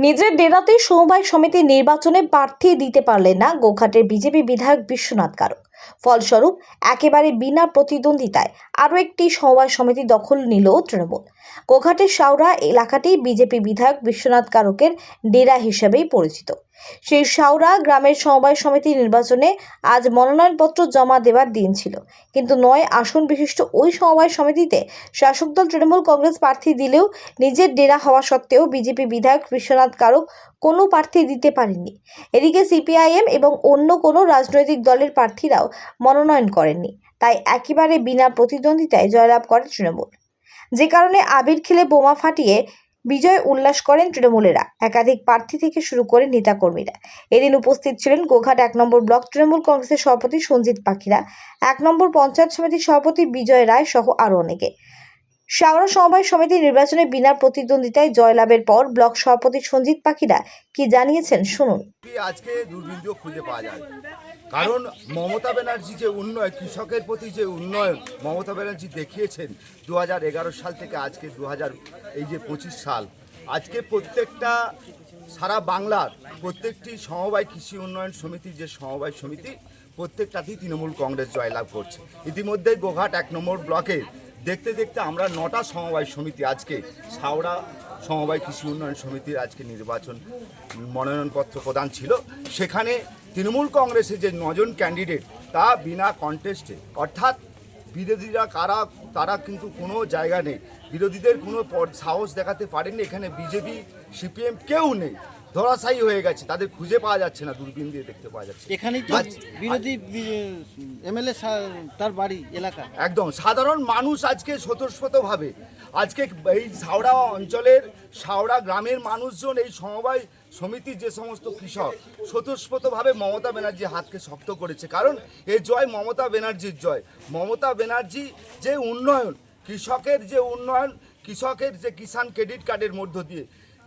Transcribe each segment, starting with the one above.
নিজের ডেরাতেই সমবায় সমিতির নির্বাচনে প্রার্থী দিতে পারলেন না গোঘাটের বিজেপি বিধায়ক বিশ্বনাথ কারক। ফলস্বরূপ, একেবারে বিনা প্রতিদ্বন্দ্বিতায় আরও একটি সমবায় সমিতি দখল নিল তৃণমূল। গোঘাটের শাওরা এলাকাটি বিজেপি বিধায়ক বিশ্বনাথ কারকের ডেরা হিসেবেই পরিচিত। সেই শাওরা গ্রামের সমবায় সমিতি নির্বাচনে আজ মনোনয়নপত্র জমা দেওয়ার দিন ছিল। কিন্তু নয় আসন বিশিষ্ট ওই সমবায় সমিতিতে শাসক দল তৃণমূল কংগ্রেস প্রার্থী দিলেও নিজের ডেরা হওয়া সত্ত্বেও বিজেপি বিধায়ক বিশ্বনাথ কারক কোনো প্রার্থী দিতে পারেননি। এদিকে সিপিআইএম এবং অন্য কোনো রাজনৈতিক দলের প্রার্থীরাও মনোনয়ন করেননি। তাই একেবারে বিনা প্রতিদ্বন্দ্বিতায় জয়লাভ করে তৃণমূল। যে কারণে আবির খেলে বোমা ফাটিয়ে বিজয় উল্লাস করেন তৃণমূলেরা। একাধিক প্রার্থী থেকে শুরু করে নেতাকর্মীরা। এদিন উপস্থিত ছিলেন গোঘাট এক নম্বর ব্লক তৃণমূল কংগ্রেসের সভাপতি সঞ্জিত পাখিরা, এক নম্বর পঞ্চায়েত সমিতির সভাপতি বিজয় রায় সহ আরও অনেকে। শাওরা সমবায় সমিতি নির্বাচনে বিনা প্রতিদ্বন্দ্বিতায় জয়লাভের পর ব্লক সভাপতি সঞ্জিত পাখিরা কি জানিয়েছেন শুনুন। আজকে খুঁজে পাওয়া যায় কারণ মমতা ব্যানার্জি যে উন্নয়ন, কৃষকের প্রতি যে উন্নয়ন মমতা ব্যানার্জি দেখিয়েছেন দু হাজার এগারো সাল থেকে আজকে দু হাজার এই যে পঁচিশ সাল, আজকে প্রত্যেকটা সারা বাংলার প্রত্যেকটি সমবায় কৃষি উন্নয়ন সমিতি যে সমবায় সমিতি, প্রত্যেকটাতেই তৃণমূল কংগ্রেস জয়লাভ করছে। ইতিমধ্যেই গোঘাট এক নম্বর ব্লকে দেখতে দেখতে আমরা নটা সমবায় সমিতি আজকে সাওড়া সমবায় কৃষি উন্নয়ন সমিতির আজকে নির্বাচন মনোনয়নপত্র প্রদান ছিল। সেখানে তৃণমূল কংগ্রেসের যে নজন ক্যান্ডিডেট তা বিনা কন্টেস্টে অর্থাৎ বিরোধীরা কারা তারা কিন্তু কোনো জায়গা নেই। বিরোধীদের কোনো সাহস দেখাতে পারেননি। এখানে বিজেপি সিপিএম কেউ নেই। ধরাশায়ী হয়ে গেছে। তাদের খুঁজে পাওয়া যাচ্ছে না দূরবীন দিয়ে দেখতে পাওয়া যাচ্ছে। এখানেই তো আজ- বিরোধী এমএলএ তার বাড়ি এলাকা। একদম। সাধারণ মানুষ আজকে স্বতঃস্ফূর্তভাবে আজকে এই সাওড়া অঞ্চলের সাওড়া গ্রামের মানুষজন এই সমবায় সমিতির যে সমস্ত কৃষক, স্বতঃস্ফূর্তভাবে মমতা ব্যানার্জি হাতকে শক্ত করেছে। কারণ এ জয় মমতা ব্যানার্জির জয়। মমতা ব্যানার্জি যে উন্নয়ন, কৃষকের যে উন্নয়ন, কৃষকের যে কিষাণ ক্রেডিট কার্ডের মধ্য দিয়ে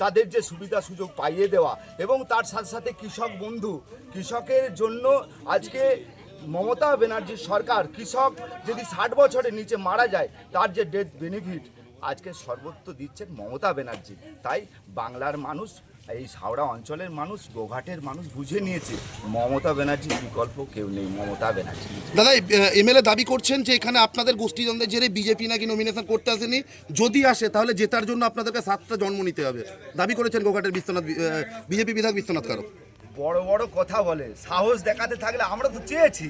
তাদের যে সুবিধা সুযোগ পাইয়ে দেওয়া এবং তার সাথে সাথে কৃষক বন্ধু, কৃষকের জন্য আজকে মমতা ব্যানার্জির সরকার, কৃষক যদি ষাট বছরের নিচে মারা যায়, তার যে ডেথ বেনিফিট আজকে সর্বত্র দিচ্ছেন মমতা ব্যানার্জি। তাই বাংলার মানুষ এই হাওড়া অঞ্চলের মানুষ গোঘাটের মানুষ বুঝে নিয়েছে মমতা ব্যানার্জির বিকল্প কেউ নেই মমতা ব্যানার্জি। দাদা এমএলএ দাবি করছেন যে এখানে আপনাদের গোষ্ঠী গোষ্ঠীদ্বন্দ্বের জেরে বিজেপি নাকি নমিনেশন করতে আসেনি। যদি আসে তাহলে জেতার জন্য আপনাদেরকে সাতটা জন্ম নিতে হবে। দাবি করেছেন গোঘাটের বিশ্বনাথ বিজেপি বিধায়ক বিশ্বনাথ কারক। বড় বড় কথা বলে সাহস দেখাতে থাকলে আমরা তো চেয়েছি।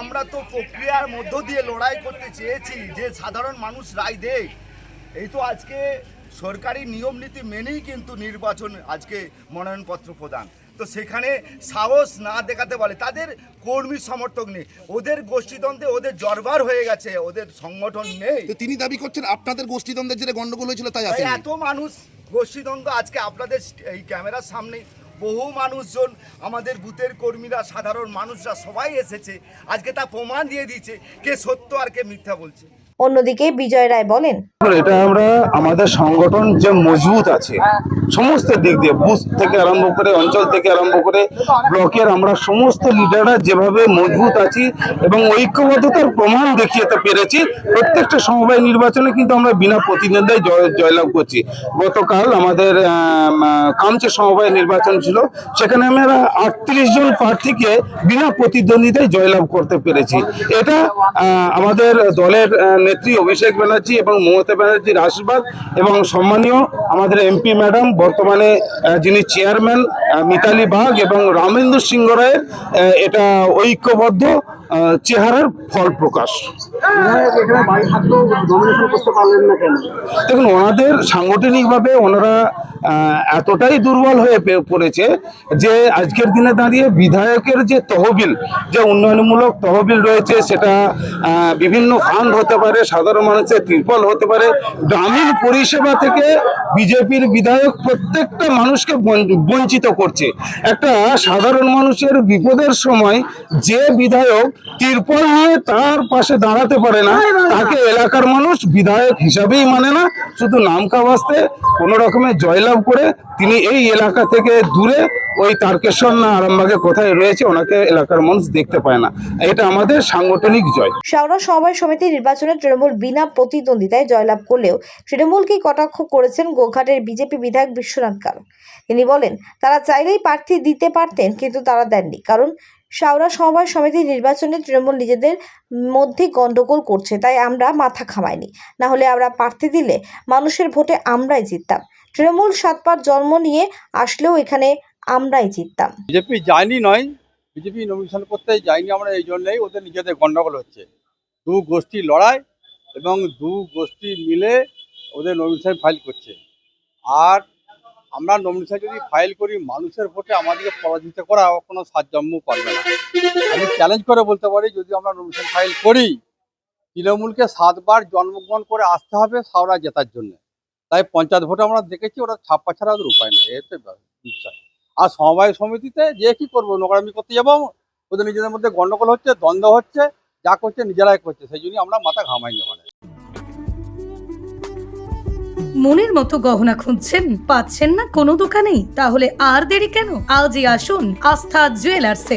আমরা তো প্রক্রিয়ার মধ্য দিয়ে লড়াই করতে চেয়েছি যে সাধারণ মানুষ রায় দেয়। এই তো আজকে সরকারি নিয়ম নীতি মেনেই কিন্তু নির্বাচন আজকে মনোনয়নপত্র প্রদান। তো সেখানে সাহস না দেখাতে বলে তাদের কর্মী সমর্থক নেই ওদের গোষ্ঠীদ্বন্দ্বে ওদের জরবার হয়ে গেছে ওদের সংগঠন নেই। তো তিনি দাবি করছেন আপনাদের গোষ্ঠীদ্বন্দ্বের জেরে গন্ডগোল হয়েছিল তাই আসেনি। এত মানুষ গোষ্ঠীদ্বন্দ্ব আজকে আপনাদের এই ক্যামেরার সামনে বহু মানুষজন আমাদের বুথের কর্মীরা সাধারণ মানুষরা সবাই এসেছে আজকে তা প্রমাণ দিয়ে দিয়েছে কে সত্য আর কে মিথ্যা বলছে। অন্যদিকে বিজয় রায় বলেন এটা আমরা আমাদের সংগঠন যে মজবুত আছে সমস্ত দিক দিয়ে বুথ থেকে আরম্ভ করে অঞ্চল থেকে আরম্ভ করে ব্লকের আমরা সমস্ত লিডাররা যেভাবে মজবুত আছি এবং ঐক্যবদ্ধতার প্রমাণ দেখিয়ে পেরেছি প্রত্যেকটা সমবায় নির্বাচনে কিন্তু আমরা বিনা প্রতিদ্বন্দ্বায় জয় জয়লাভ করছি। গতকাল আমাদের আম, কামচে সমবায় নির্বাচন ছিল সেখানে আমরা আটত্রিশ জন প্রার্থীকে বিনা প্রতিদ্বন্দ্বিতায় জয়লাভ করতে পেরেছি। এটা আমাদের দলের নেত্রী অভিষেক ব্যানার্জি এবং মমতা ব্যানার্জির আশীর্বাদ এবং সম্মানীয় আমাদের এমপি ম্যাডাম, বর্তমানে যিনি চেয়ারম্যান মিতালি বাগ এবং রামেন্দ্র সিংহ রায়ের এটা ঐক্যবদ্ধ চেহারার ফল প্রকাশ। দেখুন, ওনাদের সাংগঠনিকভাবে ওনারা এতটাই দুর্বল হয়ে পড়েছে যে আজকের দিনে দাঁড়িয়ে বিধায়কের যে তহবিল, যে উন্নয়নমূলক তহবিল রয়েছে, সেটা বিভিন্ন ফান্ড হতে পারে সাধারণ মানুষের ত্রিপল হতে পারে। গ্রামীণ পরিষেবা থেকে বিজেপির বিধায়ক প্রত্যেকটা মানুষকে বঞ্চিত করছে। একটা সাধারণ মানুষের বিপদের সময় যে বিধায়ক তিরপল নিয়ে তার পাশে দাঁড়াতে পারে না তাকে এলাকার মানুষ বিধায়ক হিসাবেই মানে না। শুধু নামকা বাস্তে কোনো রকমের জয়লাভ করে তিনি এই এলাকা থেকে দূরে ওই তারকেশ্বর না আরামবাগে কোথায় রয়েছে, ওনাকে এলাকার মানুষ দেখতে পায় না। এটা আমাদের সাংগঠনিক জয়। শাওরা সমবায় সমিতি নির্বাচনে তৃণমূল বিনা প্রতিদ্বন্দ্বিতায় জয়লাভ করলেও তৃণমূলকে কটাক্ষ করেছেন গোঘাটের বিজেপি বিধায়ক বিশ্বনাথ কারক তিনি বলেন, তারা চাইলেই প্রার্থী দিতে পারতেন, কিন্তু তারা দেননি। কারণ শাওরা সমবায় সমিতির নির্বাচনে তৃণমূল নিজেদের মধ্যে গন্ডগোল করছে, তাই আমরা মাথা খামাইনি। না হলে আমরা প্রার্থী দিলে মানুষের ভোটে আমরাই জিততাম। তৃণমূল সাতবার জন্ম নিয়ে আসলেও এখানে আমরাই জিততাম। বিজেপি যায়নি নয়, বিজেপি নমিনেশন করতে যায়নি আমরা, এই জন্যই ওদের নিজেদের গন্ডগোল হচ্ছে। দু গোষ্ঠী লড়াই এবং দু গোষ্ঠী মিলে ওদের নমিনেশন ফাইল করছে। আর আমরা নমিনেশন যদি ফাইল করি, মানুষের ভোটে আমাদেরকে পরাজিত করা কোনো সাতজন্ম পারবে না। আমি চ্যালেঞ্জ করে বলতে পারি, যদি আমরা নমিনেশন ফাইল করি, তৃণমূলকে সাতবার জন্মগ্রহণ করে আসতে হবে সাওরা জেতার জন্য। তাই পঞ্চায়েত ভোটে আমরা দেখেছি, ওরা ছাপ্পা ছাড়া ওদের উপায় নেই, এতে বিষয় আর সমবায় সমিতিতে যে কি করব, নোংরামি করতে যাব, ওদের নিজেদের মধ্যে গন্ডগোল হচ্ছে, দ্বন্দ্ব হচ্ছে, যা করছে নিজেরাই করছে, সেই জন্য আমরা মাথা ঘামাইনি ওখানে মনের মতো গহনা খুঁজছেন, পাচ্ছেন না কোনো দোকানেই? তাহলে আর দেরি কেন? আজই আসুন আস্থা জুয়েলার্সে।